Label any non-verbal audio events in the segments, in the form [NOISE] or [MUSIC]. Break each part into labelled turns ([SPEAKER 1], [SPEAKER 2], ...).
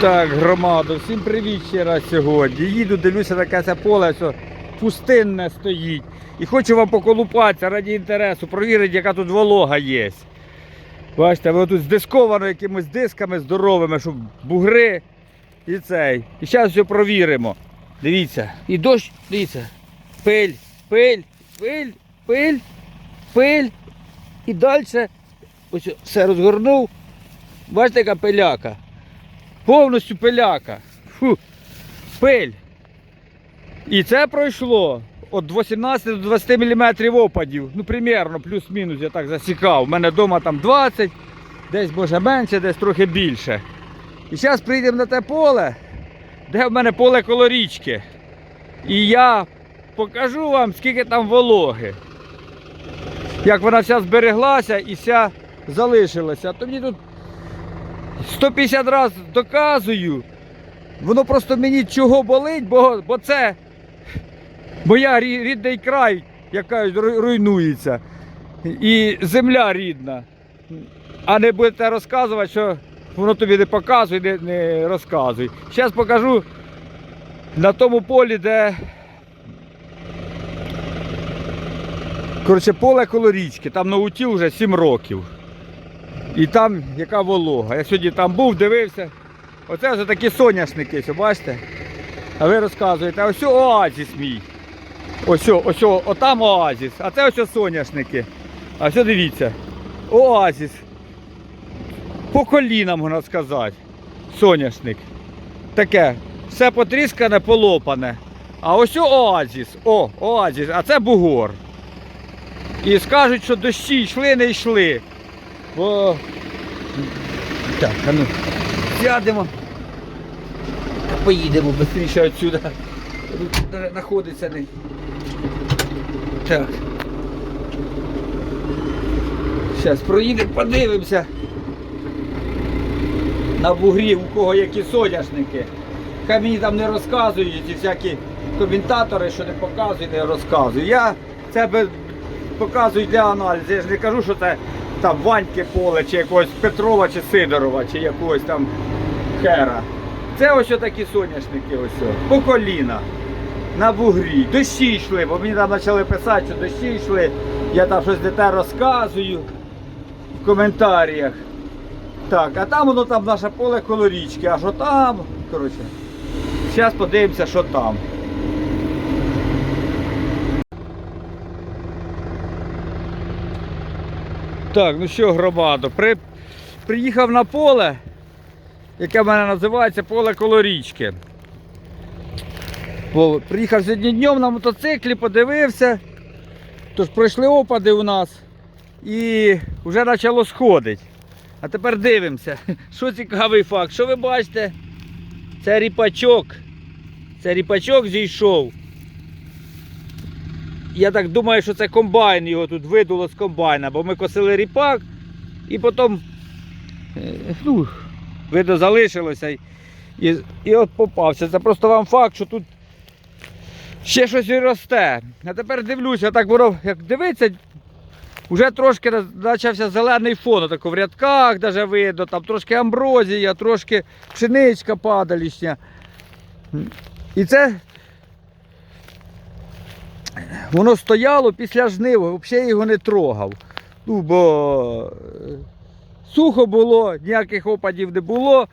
[SPEAKER 1] Так, громадо, всім привіт ще раз сьогодні. Їду, дивлюся, таке це поле, що пустинне стоїть. І хочу вам поколупатися раді інтересу, провірити, яка тут волога є. Бачите, воно тут здисковано якимись дисками здоровими, щоб бугри і цей. І зараз все провіримо. Дивіться. І дощ, дивіться. Пиль, пиль, пиль, пиль, пиль. І далі ось все розгорнув. Бачите, яка пиляка. Повністю пиляка. Фу. Пиль. І це пройшло від 18 до 20 мм опадів. Ну, примерно, плюс-мінус, я так засікав. У мене вдома там 20, десь може менше, десь трохи більше. І зараз прийдемо на те поле, де в мене поле коло річки. І я покажу вам, скільки там вологи. Як вона вся збереглася і вся залишилася. То мені тут 150 разів доказую. Воно просто мені чого болить, бо, бо це моя рі- рідний край, яка руйнується. І земля рідна. А не будете розказувати, що воно тобі не показує, не, не розказує. Зараз покажу на тому полі, де. Коротше, поле коло річки, там на уті вже 7 років. І там яка волога. Я сьогодні там був, дивився. Оце вже такі соняшники, ось, бачите? А ви розказуєте, а ось оазіс мій. Ось, ось, отам оазіс. А це ось соняшники. А все дивіться. Оазіс. По колінам, можна сказати. Соняшник. Таке. Все потріскане, полопане. А ось оазіс. О, оазіс. А це бугор. І скажуть, що дощі йшли, не йшли. Бо... Так, а ну, сядемо. Та Поїдемо швидше відсюди. Тут знаходиться не. Так. Зараз проїдемо, подивимося. На бугрі, у кого які соняшники. Хай мені там не розказують ці всякі коментатори, що не показують, не розказують. Я це показую для аналізу. Я ж не кажу, що це там Ваньке поле, чи якогось Петрова, чи Сидорова, чи якогось там хера. Це ось такі соняшники, ось по коліна. На бугрі. Дощі йшли, бо мені там почали писати, що дощі йшли. Я там щось де те розказую в коментарях. Так, а там воно там наше поле коло річки, аж отам. Коротше. Зараз подивимося, що там. Так, ну що, громадо, при... приїхав на поле, яке в мене називається поле коло річки. Приїхав сьогодні днем на мотоциклі, подивився. Тож пройшли опади у нас і вже почало сходити. А тепер дивимося, [LAUGHS] що цікавий факт. Що ви бачите? Це ріпачок. Це ріпачок зійшов. Я так думаю, що це комбайн його тут видуло з комбайна, бо ми косили ріпак і потім е, ну, видно залишилося і, і, і от попався. Це просто вам факт, що тут ще щось росте. А тепер дивлюся, так воно, як дивиться, вже трошки почався зелений фон, так в рядках даже видно, там трошки амброзія, трошки пшеничка падалішня. І це воно стояло після жнив, взагалі його не трогав. Ну, бо е, сухо було, ніяких опадів не було.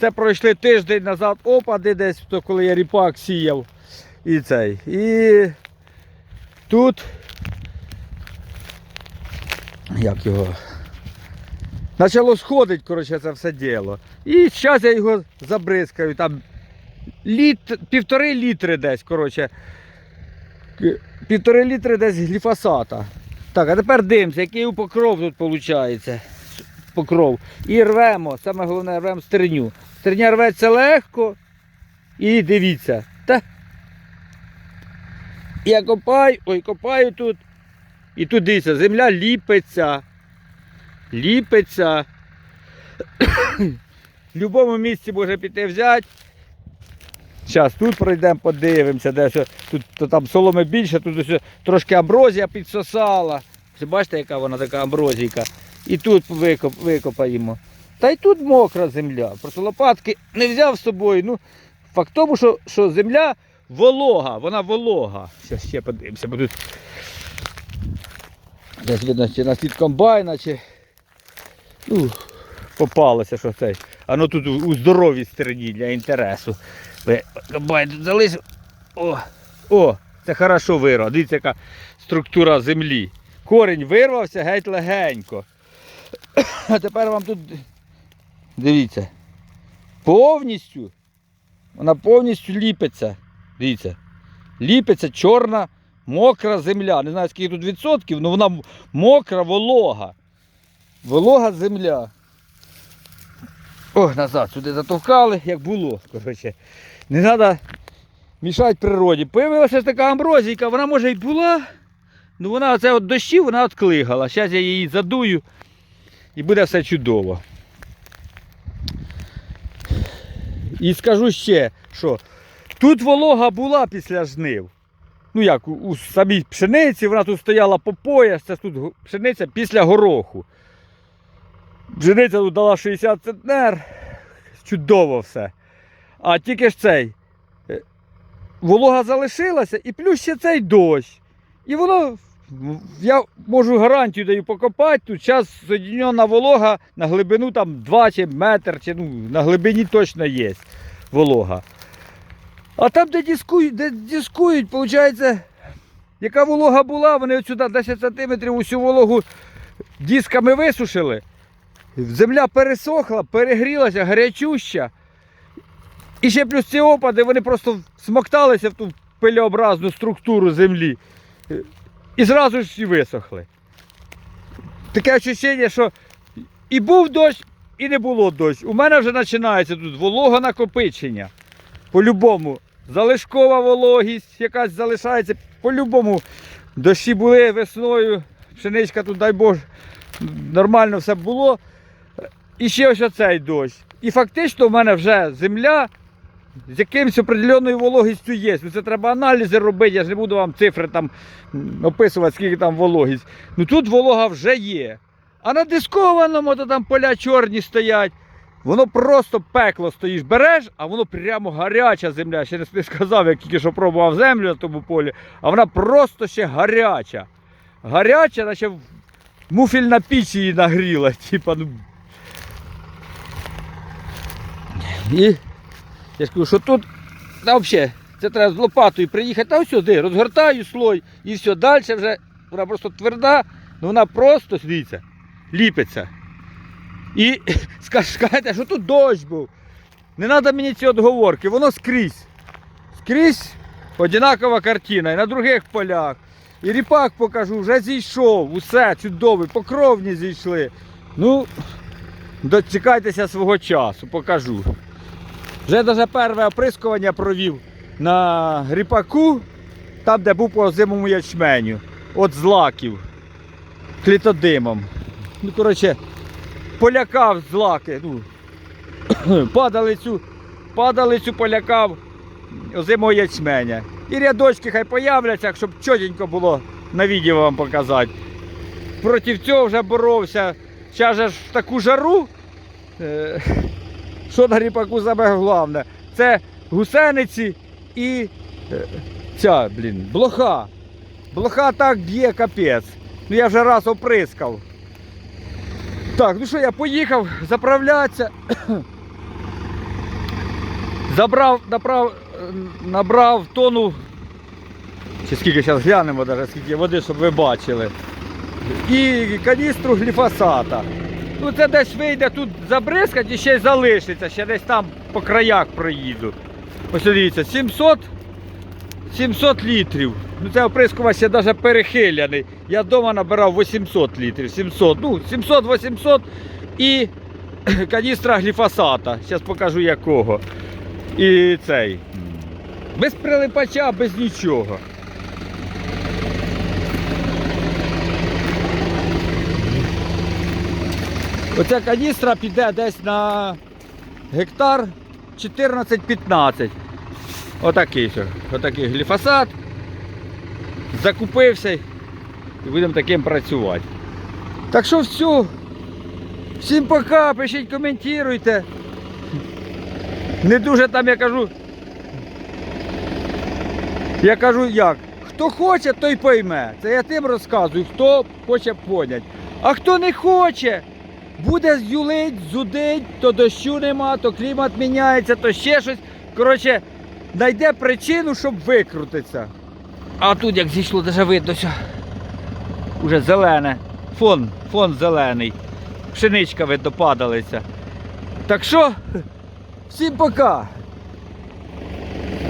[SPEAKER 1] Це пройшли тиждень назад опади десь, то коли я ріпак сіяв. І цей. І тут як його. Почало сходить, коротше, це все діло. І зараз я його забризкаю. Там літ, півтори літри десь, коротше. Півтори літри десь гліфосата. Так, а тепер дивимося, який покров тут виходить. Покров. І рвемо, саме головне рвемо стерню. Стерня рветься легко. І дивіться. Та. Я копаю, ой, копаю тут. І тут дивіться, земля ліпиться. Ліпиться. [COUGHS] В будь-якому місці може піти взяти. Зараз тут пройдемо, подивимося, де що тут то там соломи більше, тут ось трошки амброзія підсосала. Це бачите, яка вона така амброзійка. І тут викоп, викопаємо. Та й тут мокра земля. Просто лопатки не взяв з собою. Ну, факт тому, що, що земля волога, вона волога. Зараз ще подивимося, бо тут десь видно, чи на слід комбайна, чи ну, попалося, що цей. А ну тут у здоровій стороні для інтересу. Залишив. О, о, це хорошо вирвав. Дивіться, яка структура землі. Корінь вирвався геть легенько. [COUGHS] А тепер вам тут дивіться. Повністю. Вона повністю ліпиться. Дивіться. Ліпиться чорна, мокра земля. Не знаю, скільки тут відсотків, але вона мокра, волога. Волога земля. О, назад сюди затовкали, як було. Коротше. Не треба мішати природі. Появилася така амброзійка, вона може й була. Ну вона оце от дощів, вона отклигала. Зараз я її задую і буде все чудово. І скажу ще, що тут волога була після жнив. Ну як, у самій пшениці, вона тут стояла по пояс, це тут пшениця після гороху. Пшениця тут дала 60 центнер, чудово все. А тільки ж цей. е, Волога залишилася і плюс ще цей дощ. І воно, я можу гарантію даю покопати, тут зараз соєдинена волога на глибину там 2 чи метр, чи ну, на глибині точно є волога. А там, де дискують, де дискують, виходить, яка волога була, вони сюди 10 см усю вологу дисками висушили. Земля пересохла, перегрілася, гарячуща. І ще плюс ці опади, вони просто смокталися в ту пилеобразну структуру землі. І зразу ж і висохли. Таке відчуття, що і був дощ, і не було дощ. У мене вже починається тут вологонакопичення. По-любому. Залишкова вологість якась залишається. По-любому. Дощі були весною, пшеничка тут, дай Боже, нормально все було. І ще ось оцей дощ. І фактично в мене вже земля з якимось определеною вологістю є. Це треба аналізи робити, я ж не буду вам цифри там описувати, скільки там вологість. Ну тут волога вже є. А на дискованому то там поля чорні стоять. Воно просто пекло стоїш, береш, а воно прямо гаряча земля. Ще не- сказав, як тільки що пробував землю на тому полі, а вона просто ще гаряча. Гаряча, наче в- муфільна піч її нагріла. [LAUGHS] Типа, ну. І я ж кажу, що тут та взагалі, це треба з лопатою приїхати, та сюди, розгортаю слой і все, далі вже вона просто тверда, ну вона просто, дивіться, ліпиться. І [LAUGHS] скажете, що тут дощ був. Не треба мені ці отговорки, воно скрізь. Скрізь одинакова картина. І на других полях. І ріпак покажу, вже зійшов, усе чудове, покровні зійшли. Ну, дочекайтеся свого часу, покажу. Вже навіть перше оприскування провів на ріпаку, там, де був по зимому ячменю. От злаків. Клітодимом. Ну, коротше, полякав злаки. Ну, [CLEARS THROAT] падалицю, падалицю полякав озимого ячменя. І рядочки хай появляться, щоб чотенько було на відео вам показати. Проти цього вже боровся. Зараз ж таку жару. Що на ріпаку саме головне? Це гусениці і е, ця, блін, блоха. Блоха так б'є капець. Ну я вже раз оприскав. Так, ну що, я поїхав заправлятися. [COUGHS] Забрав, направ, набрав тону. Чи скільки зараз глянемо, даже, скільки води, щоб ви бачили. І каністру гліфосата. Ну це десь вийде тут забризкати і ще й залишиться, ще десь там по краях проїду. Ось дивіться, 700, 700 літрів. Ну це оприскувач ще навіть перехиляний. Я вдома набирав 800 літрів, 700, ну 700-800 і [CLEARS THROAT] каністра гліфосата. Зараз покажу якого. І цей. Без прилипача, без нічого. Оця каністра піде десь на гектар 14-15. Отакий. Отакий гліфосат. Закупився і будемо таким працювати. Так що все. Всім пока, пишіть, коментуйте. Не дуже там я кажу. Я кажу як? Хто хоче, той пойме. Це я тим розказую, хто хоче понять. А хто не хоче, буде юлить, зудить, то дощу нема, то клімат міняється, то ще щось. Коротше, знайде причину, щоб викрутитися. А тут як зійшло, даже видно, все. Уже зелене. Фон, фон зелений. Пшеничка видно падалиця. Так що, всім пока.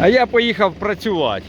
[SPEAKER 1] А я поїхав працювати.